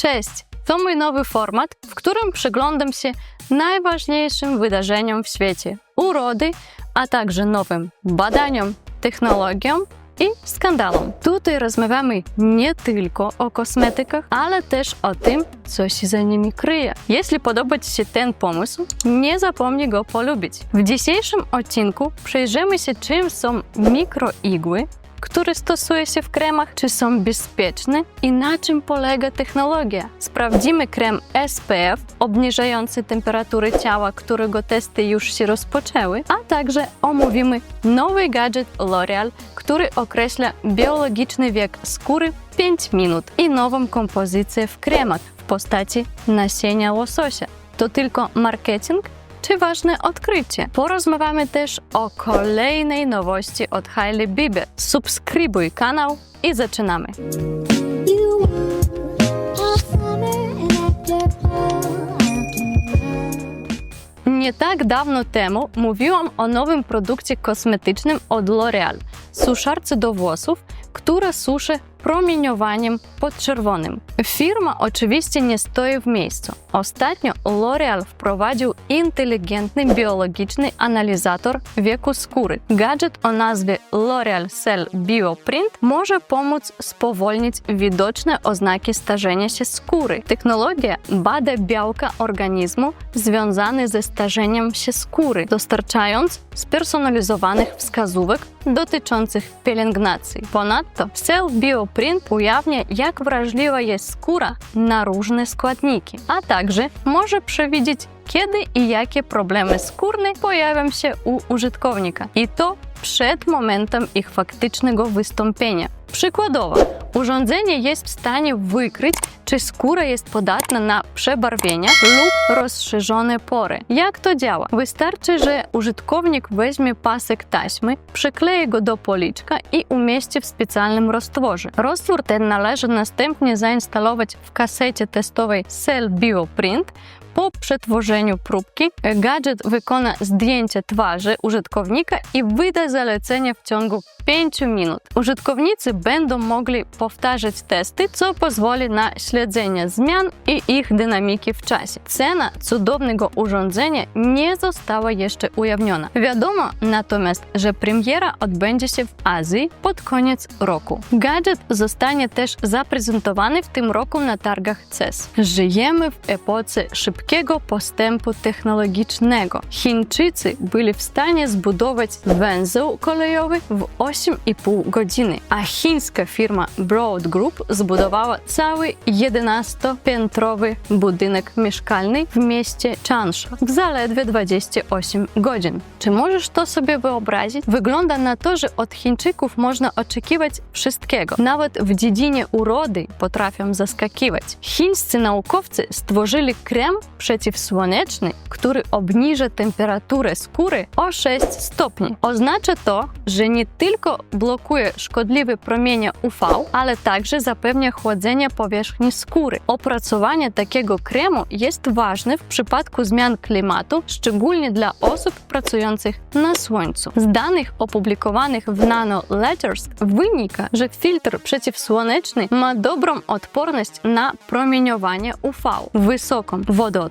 Cześć! To mój nowy format, w którym przyglądam się najważniejszym wydarzeniom w świecie urody, a także nowym badaniom, technologiom i skandalom. Tutaj rozmawiamy nie tylko o kosmetykach, ale też o tym, co się za nimi kryje. Jeśli podoba Ci się ten pomysł, nie zapomnij go polubić. W dzisiejszym odcinku przejrzymy się, czym są mikroigły, które stosuje się w kremach, czy są bezpieczne i na czym polega technologia. Sprawdzimy krem SPF obniżający temperaturę ciała, którego testy już się rozpoczęły, a także omówimy nowy gadżet L'Oreal, który określa biologiczny wiek skóry 5 minut i nową kompozycję w kremach w postaci nasienia łososia. To tylko marketing czy ważne odkrycie. Porozmawiamy też o kolejnej nowości od Hailey Bieber. Subskrybuj kanał i zaczynamy. Nie tak dawno temu mówiłam o nowym produkcie kosmetycznym od L'Oreal suszarce do włosów, która suszy promieniowaniem podczerwonym. Firma oczywiście nie stoi w miejscu. Ostatnio L'Oreal wprowadził inteligentny biologiczny analizator wieku skóry. Gadżet o nazwie L'Oreal Cell Bioprint może pomóc spowolnić widoczne oznaki starzenia się skóry. Technologia bada białka organizmu związane ze starzeniem się skóry, dostarczając spersonalizowanych wskazówek dotyczących pielęgnacji. Ponadto Cell Bioprint ujawnia, jak wrażliwa jest skóra na różne składniki, a także może przewidzieć, kiedy i jakie problemy skórne pojawią się u użytkownika. I to przed momentem ich faktycznego wystąpienia. Przykładowo, urządzenie jest w stanie wykryć, czy skóra jest podatna na przebarwienia lub rozszerzone pory. Jak to działa? Wystarczy, że użytkownik weźmie pasek taśmy, przykleje go do policzka i umieści w specjalnym roztworze. Roztwór ten należy następnie zainstalować w kasecie testowej Cell Bioprint, po przetworzeniu próbki gadżet wykona zdjęcie twarzy użytkownika i wyda zalecenie w ciągu 5 minut. Użytkownicy będą mogli powtarzać testy, co pozwoli na śledzenie zmian i ich dynamiki w czasie. Cena cudownego urządzenia nie została jeszcze ujawniona. Wiadomo natomiast, że premiera odbędzie się w Azji pod koniec roku. Gadżet zostanie też zaprezentowany w tym roku na targach CES. Żyjemy w epoce szybkiego postępu technologicznego. Chińczycy byli w stanie zbudować węzeł kolejowy w 8,5 godziny, a chińska firma Broad Group zbudowała cały 11-piętrowy budynek mieszkalny w mieście Changsha w zaledwie 28 godzin. Czy możesz to sobie wyobrazić? Wygląda na to, że od Chińczyków można oczekiwać wszystkiego. Nawet w dziedzinie urody potrafią zaskakiwać. Chińscy naukowcy stworzyli krem przeciwsłoneczny, który obniży temperaturę skóry o 6 stopni. Oznacza to, że nie tylko blokuje szkodliwe promienie UV, ale także zapewnia chłodzenie powierzchni skóry. Opracowanie takiego kremu jest ważne w przypadku zmian klimatu, szczególnie dla osób pracujących na słońcu. Z danych opublikowanych w Nano Letters wynika, że filtr przeciwsłoneczny ma dobrą odporność na promieniowanie UV, wysoką wodoodporność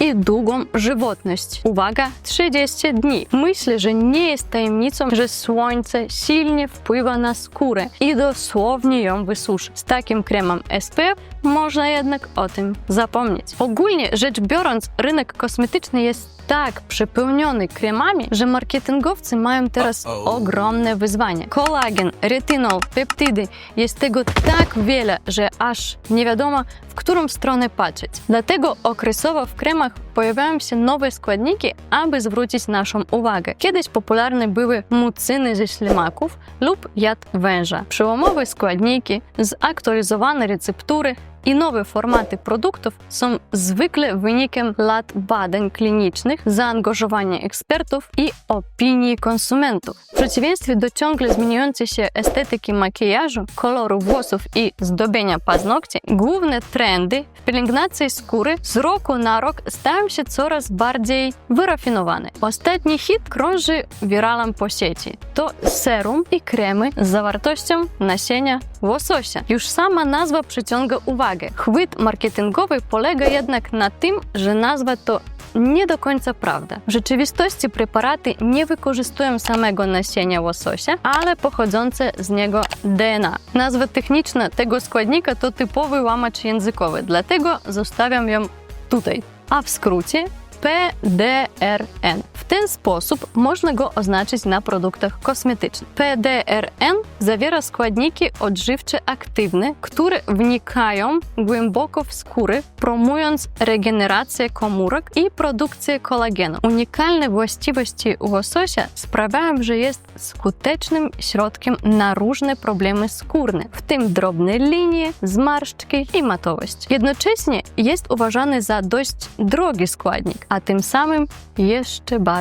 i długą żywotność. Uwaga, 30 dni. Myślę, że nie jest tajemnicą, że słońce silnie wpływa na skórę i dosłownie ją wysuszy. Z takim kremem SPF można jednak o tym zapomnieć. Ogólnie rzecz biorąc, rynek kosmetyczny jest tak przepełniony kremami, że marketingowcy mają teraz ogromne wyzwanie. Kolagen, retinol, peptydy, jest tego tak wiele, że aż nie wiadomo, w którą stronę patrzeć. Dlatego okresowo w kremach pojawiają się nowe składniki, aby zwrócić naszą uwagę. Kiedyś popularne były mucyny ze ślimaków lub jad węża. Przełomowe składniki, zaktualizowane receptury i nowe formaty produktów są zwykle wynikiem lat badań klinicznych, zaangażowania ekspertów i opinii konsumentów. W przeciwieństwie do ciągle zmieniającej się estetyki makijażu, koloru włosów i zdobienia paznokci, główne trendy w pielęgnacji skóry z roku na rok stają się coraz bardziej wyrafinowane. Ostatni hit krąży wiralem po sieci. To serum i kremy z zawartością nasienia łososia. Już sama nazwa przyciąga uwagę. Uwagę. Chwyt marketingowy polega jednak na tym, że nazwa to nie do końca prawda. W rzeczywistości preparaty nie wykorzystują samego nasienia łososia, ale pochodzące z niego DNA. Nazwa techniczna tego składnika to typowy łamacz językowy, dlatego zostawiam ją tutaj. A w skrócie PDRN. Ten sposób można go oznaczyć na produktach kosmetycznych. PDRN zawiera składniki odżywcze aktywne, które wnikają głęboko w skórę, promując regenerację komórek i produkcję kolagenu. Unikalne właściwości łososia sprawiają, że jest skutecznym środkiem na różne problemy skórne, w tym drobne linie, zmarszczki i matowość. Jednocześnie jest uważany za dość drogi składnik, a tym samym jeszcze bardziej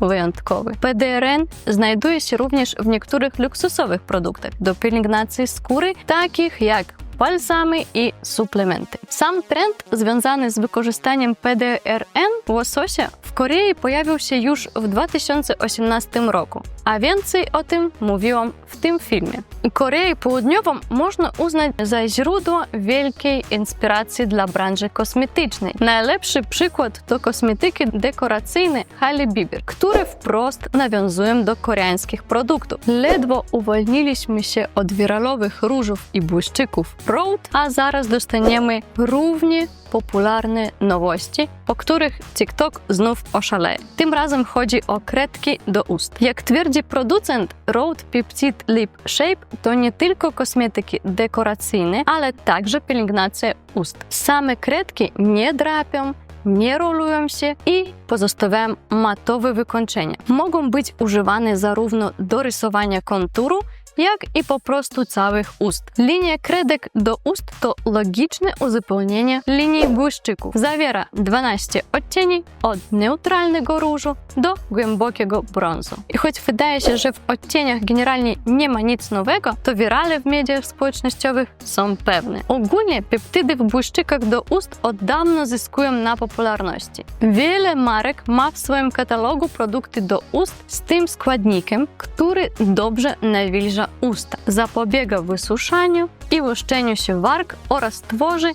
wyjątkowy. PDRN znajduje się również w niektórych luksusowych produktach do pielęgnacji skóry, takich jak balsamy i suplementy. Sam trend związany z wykorzystaniem PDRN łososia w Korei pojawił się już w 2018 roku, a więcej o tym mówiłam w tym filmie. Koreę Południową można uznać za źródło wielkiej inspiracji dla branży kosmetycznej. Najlepszy przykład to kosmetyki dekoracyjne Hailey Bieber, które wprost nawiązują do koreańskich produktów. Ledwo uwolniliśmy się od wiralowych różów i błyszczyków Road, a zaraz dostaniemy równie popularne nowości, o których TikTok znów oszaleje. Tym razem chodzi o kredki do ust. Jak twierdzi producent, Rode Peptide Lip Shape to nie tylko kosmetyki dekoracyjne, ale także pielęgnacja ust. Same kredki nie drapią, nie rolują się i pozostawiają matowe wykończenia. Mogą być używane zarówno do rysowania konturu, jak i po prostu całych ust. Linia kredek do ust to logiczne uzupełnienie linii błyszczyków. Zawiera 12 odcieni od neutralnego różu do głębokiego brązu. I choć wydaje się, że w odcieniach generalnie nie ma nic nowego, to wirale w mediach społecznościowych są pewne. Ogólnie peptydy w błyszczykach do ust od dawna zyskują na popularności. Wiele marek ma w swoim katalogu produkty do ust z tym składnikiem, który dobrze nawilża usta, zapobiega wysuszaniu i łuszczeniu się warg oraz tworzy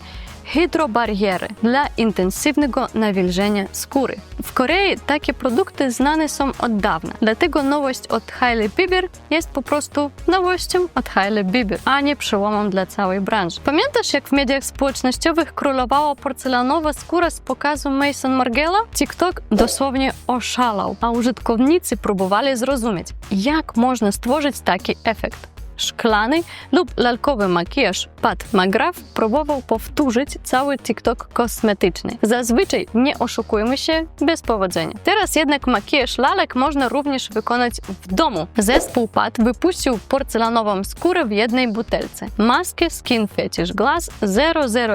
hydrobariery dla intensywnego nawilżenia skóry. W Korei takie produkty znane są od dawna, dlatego nowość od Hailey Bieber jest po prostu nowością od Hailey Bieber, a nie przełomem dla całej branży. Pamiętasz, jak w mediach społecznościowych królowała porcelanowa skóra z pokazu Mason Margiela? TikTok dosłownie oszalał, a użytkownicy próbowali zrozumieć, jak można stworzyć taki efekt szklany lub lalkowy makijaż Pat McGrath próbował powtórzyć cały TikTok kosmetyczny. Zazwyczaj nie oszukujmy się, bez powodzenia. Teraz jednak makijaż lalek można również wykonać w domu. Zespół Pat wypuścił porcelanową skórę w jednej butelce. Maskę Skin Fetish Glass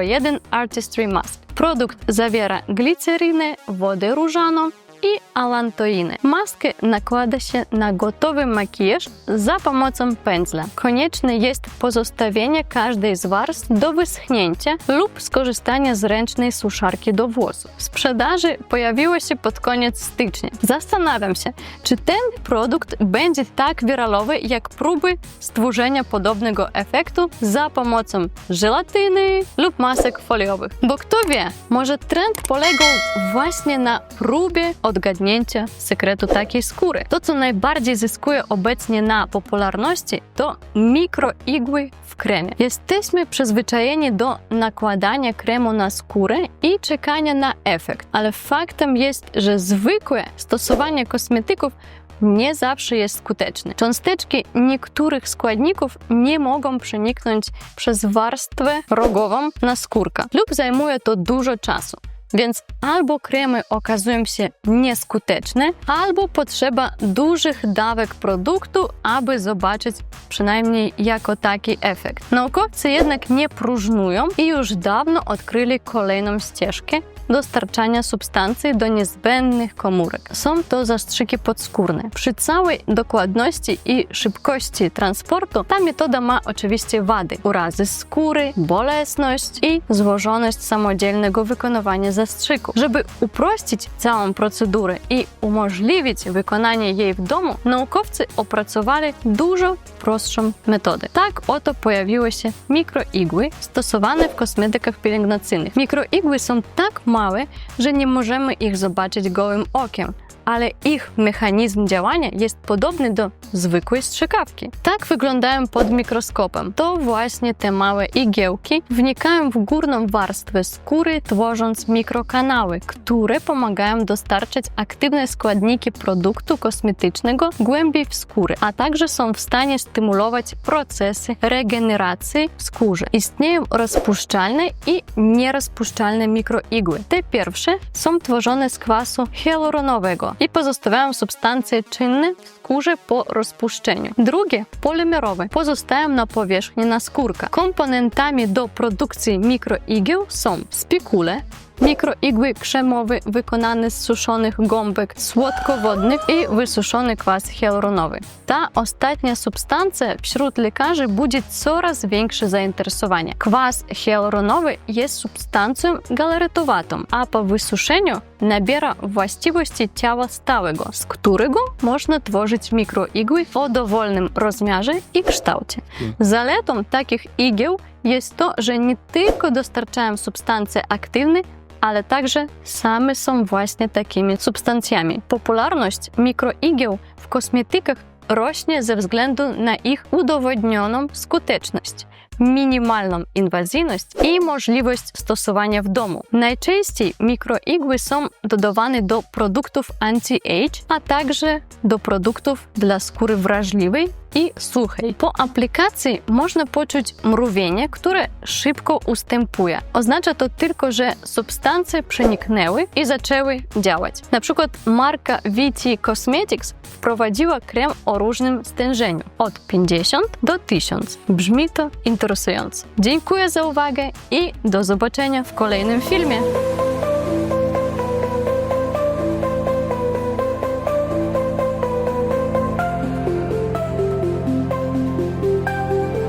001 Artistry Mask. Produkt zawiera glicerynę, wodę różaną, i alantoiny. Maskę nakłada się na gotowy makijaż za pomocą pędzla. Konieczne jest pozostawienie każdej z warstw do wyschnięcia lub skorzystanie z ręcznej suszarki do włosów. W sprzedaży pojawiło się pod koniec stycznia. Zastanawiam się, czy ten produkt będzie tak wiralowy jak próby stworzenia podobnego efektu za pomocą żelatyny lub masek foliowych. Bo kto wie, może trend polegał właśnie na próbie odgadnięcia sekretu takiej skóry. To, co najbardziej zyskuje obecnie na popularności, to mikroigły w kremie. Jesteśmy przyzwyczajeni do nakładania kremu na skórę i czekania na efekt, ale faktem jest, że zwykłe stosowanie kosmetyków nie zawsze jest skuteczne. Cząsteczki niektórych składników nie mogą przeniknąć przez warstwę rogową na skórkę lub zajmuje to dużo czasu. Więc albo kremy okazują się nieskuteczne, albo potrzeba dużych dawek produktu, aby zobaczyć przynajmniej jako taki efekt. Naukowcy jednak nie próżnują i już dawno odkryli kolejną ścieżkę dostarczania substancji do niezbędnych komórek. Są to zastrzyki podskórne. Przy całej dokładności i szybkości transportu ta metoda ma oczywiście wady. Urazy skóry, bolesność i złożoność samodzielnego wykonywania zastrzyków zastrzyku. Żeby uprościć całą procedurę i umożliwić wykonanie jej w domu, naukowcy opracowali dużo prostszą metodę. Tak oto pojawiły się mikroigły stosowane w kosmetykach pielęgnacyjnych. Mikroigły są tak małe, że nie możemy ich zobaczyć gołym okiem, ale ich mechanizm działania jest podobny do zwykłej strzykawki. Tak wyglądają pod mikroskopem. To właśnie te małe igiełki wnikają w górną warstwę skóry, tworząc mikrokanały, które pomagają dostarczać aktywne składniki produktu kosmetycznego głębiej w skórę, a także są w stanie stymulować procesy regeneracji skórze. Istnieją rozpuszczalne i nierozpuszczalne mikroigły. Te pierwsze są tworzone z kwasu hialuronowego i pozostawiają substancje czynne w skórze po rozpuszczeniu. Drugie, polimerowe, pozostają na powierzchni naskórka. Komponentami do produkcji mikroigieł są spikule, mikroigły krzemowe wykonane z suszonych gąbek słodkowodnych i wysuszony kwas hialuronowy. Ta ostatnia substancja wśród lekarzy budzi coraz większe zainteresowanie. Kwas hialuronowy jest substancją galaretowatą, a po wysuszeniu nabiera właściwości ciała stałego, z którego można tworzyć mikroigły o dowolnym rozmiarze i kształcie. Zaletą takich igieł jest to, że nie tylko dostarczają substancje aktywne, ale także same są właśnie takimi substancjami. Popularność mikroigieł w kosmetykach rośnie ze względu na ich udowodnioną skuteczność, minimalną inwazyjność i możliwość stosowania w domu. Najczęściej mikroigły są dodawane do produktów anti-age, a także do produktów dla skóry wrażliwej i suchej. Po aplikacji można poczuć mrówienie, które szybko ustępuje. Oznacza to tylko, że substancje przeniknęły i zaczęły działać. Na przykład marka VT Cosmetics wprowadziła krem o różnym stężeniu od 50 do 1000. Brzmi to interesująco. Dziękuję za uwagę i do zobaczenia w kolejnym filmie.